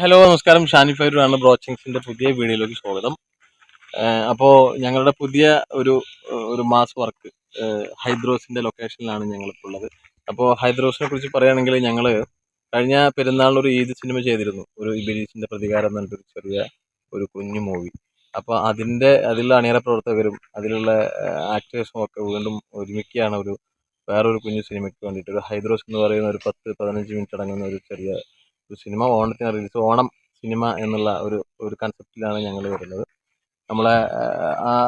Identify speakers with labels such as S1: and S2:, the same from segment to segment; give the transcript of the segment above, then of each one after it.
S1: Hello നമസ്കാരം. ഷാനി ഫൈറാണ് ബ്രോച്ചിങ്സിന്റെ പുതിയ വീഡിയോയിലേക്ക് സ്വാഗതം. അപ്പോൾ അപ്പോ ഞങ്ങളുടെ പുതിയ ഒരു ഒരു മാസ് വർക്ക് ഹൈദ്രോസിന്റെ ലൊക്കേഷനിലാണ് ഞങ്ങളിപ്പോൾ ഉള്ളത്. അപ്പോൾ ഹൈദ്രോസിനെ കുറിച്ച് പറയുകയാണെങ്കിൽ ഞങ്ങൾ കഴിഞ്ഞ പെരുന്നാളിലൊരു ഈദ് സിനിമ ചെയ്തിരുന്നു. ഒരു ഇബിലീസിന്റെ പ്രതികാരം എന്ന് പറഞ്ഞിട്ടൊരു ചെറിയ ഒരു കുഞ്ഞു മൂവി. അപ്പോൾ അതിന്റെ അതിലുള്ള അണിയറ പ്രവർത്തകരും അതിലുള്ള ആക്ടേഴ്സും ഒക്കെ വീണ്ടും ഒരുമിക്കുകയാണ് ഒരു വേറൊരു കുഞ്ഞു സിനിമയ്ക്ക് വേണ്ടിയിട്ട്. ഒരു ഹൈദ്രോസ് എന്ന് പറയുന്ന ഒരു പത്ത് പതിനഞ്ച് മിനിറ്റ് അടങ്ങുന്ന ഒരു ചെറിയ ഒരു സിനിമ ഓണത്തിന് റിലീസ് ഓണം സിനിമ എന്നുള്ള ഒരു ഒരു കൺസെപ്റ്റിലാണ് ഞങ്ങൾ വരുന്നത്. നമ്മളെ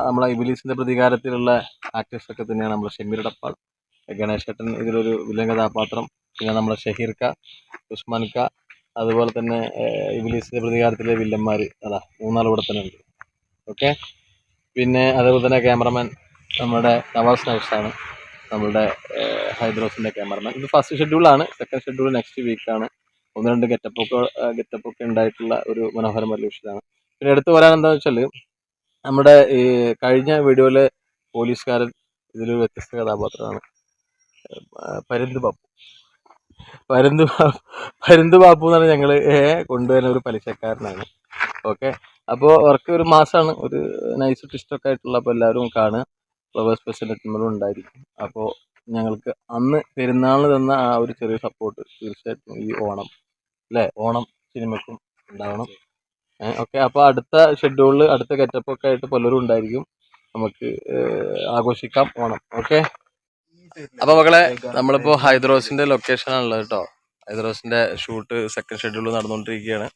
S1: നമ്മളെ ഇബിലീസിന്റെ പ്രതികാരത്തിലുള്ള ആക്ടേഴ്സൊക്കെ തന്നെയാണ് നമ്മൾ ഗണേഷ് ഏട്ടൻ ഇതിലൊരു വില്ലൻ കഥാപാത്രം പിന്നെ നമ്മളെ ഷഹീർ ക ഉസ്മാൻ ക അതുപോലെ തന്നെ ഇബിലീസിന്റെ പ്രതികാരത്തിലെ വില്ലന്മാർ അതാ മൂന്നാൾ ഇവിടെ തന്നെ ഉണ്ട്. ഓക്കെ? പിന്നെ അതേപോലെ തന്നെ ക്യാമറമാൻ നമ്മുടെ നവാസ് നൗസാണ്. നമ്മുടെ ഹൈദ്രോസിന്റെ ക്യാമറമാൻ. ഇത് ഫസ്റ്റ് ഷെഡ്യൂളാണ്. സെക്കൻഡ് ഷെഡ്യൂൾ നെക്സ്റ്റ് വീക്കാണ്. ഒന്ന് രണ്ട് ഗെറ്റപ്പൊക്കെ ഗെറ്റപ്പൊക്കെ ഉണ്ടായിട്ടുള്ള ഒരു മനോഹരമായ വിഷയമാണ് പിന്നെ എടുത്തു പറയാൻ എന്താണെന്ന് വെച്ചാൽ നമ്മുടെ ഈ കഴിഞ്ഞ വീഡിയോയിലെ പോലീസുകാരൻ ഇതിലൊരു വ്യത്യസ്ത കഥാപാത്രമാണ്. പരുന്ത് ബാപ്പു പരുന്ത് ബാപ്പു പരുന്ത് ബാപ്പു എന്നാണ് ഞങ്ങൾ കൊണ്ടുവരുന്ന ഒരു പലിശക്കാരനാണ്. ഓക്കെ? അപ്പോൾ അവർക്ക് ഒരു മാസമാണ് ഒരു നൈസ് ട്വിസ്റ്റൊക്കെ ആയിട്ടുള്ള അപ്പോൾ എല്ലാവരും കാണുക. ഫ്ലവേഴ്സ് സ്പെഷ്യൽ ഉണ്ടായിരിക്കും. അപ്പോൾ ഞങ്ങൾക്ക് അന്ന് പെരുന്നാളിന് തന്ന ആ ഒരു ചെറിയ സപ്പോർട്ട് തീർച്ചയായിട്ടും ഈ ഓണം അല്ലേ? ഓണം സിനിമയ്ക്കും ഉണ്ടാവണം. ഓക്കെ. അപ്പോൾ അടുത്ത ഷെഡ്യൂളിൽ അടുത്ത ഗെറ്റപ്പൊക്കെ ആയിട്ട് പലരും ഉണ്ടായിരിക്കും. നമുക്ക് ആഘോഷിക്കാം ഓണം. ഓക്കെ? അപ്പോൾ മക്കളെ ഹൈദ്രോസിന്റെ ലൊക്കേഷനാണുള്ളത് കേട്ടോ. ഹൈദ്രോസിന്റെ ഷൂട്ട് സെക്കൻഡ് ഷെഡ്യൂൾ നടന്നുകൊണ്ടിരിക്കുകയാണ്.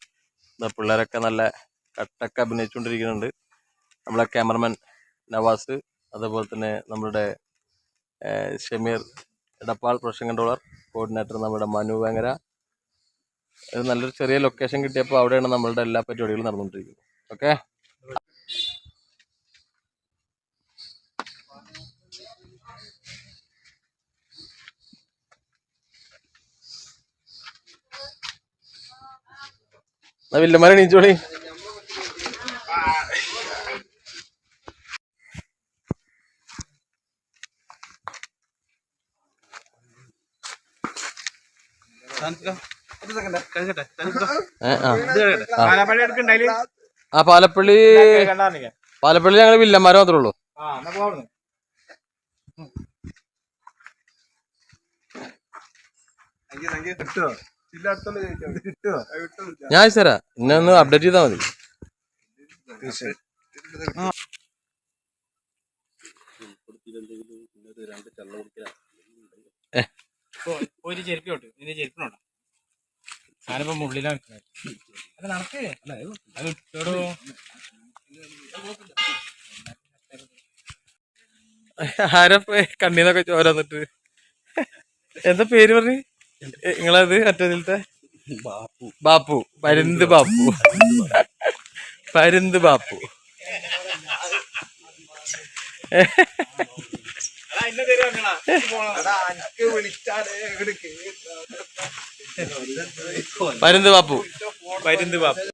S1: പിള്ളേരൊക്കെ നല്ല കട്ടൊക്കെ അഭിനയിച്ചുകൊണ്ടിരിക്കുന്നുണ്ട്. നമ്മളെ ക്യാമറമാൻ നവാസ് അതുപോലെ തന്നെ നമ്മുടെ Shameer Edappal production controller coordinator നമ്മുടെ മനു വേങ്ങര. ഇത് നല്ലൊരു ചെറിയ ലൊക്കേഷൻ കിട്ടിയപ്പോൾ അവിടെയാണ് നമ്മളുടെ എല്ലാ പരിപാടികളും നടന്നുകൊണ്ടിരിക്കുന്നത്. ഓക്കെ എന്നാ വില്ലന്മാരെ ആ. ആ. പാലപ്പള്ളി പാലപ്പള്ളി ഞങ്ങൾ വില്ലന്മാരെ മാത്രമേ ഉള്ളൂ. ഞാൻ തരാ ഇന്ന എന്നെ ഒന്ന് അപ്ഡേറ്റ് ചെയ്താൽ മതി.
S2: ഒരു ചെരുപ്പിയോട്ട് നിന്റെ ചെരുപ്പിനോട്ടാ ഞാനിപ്പോ മുള്ളിലാണ് അത് നടക്ക്. അത് ഇട്ടോടോ.
S1: കണ്ണീന്നൊക്കെ ചോര വന്നിട്ട്? എന്താ പേര് പറഞ്ഞു? നിങ്ങളത് മറ്റേതിലത്തെ ബാപ്പു. പരുന്ത് ബാപ്പു. പരുന്ത് ബാപ്പു. പരുന്ത് ബാപ്പു.
S2: പരുന്ത് പാപ്പ്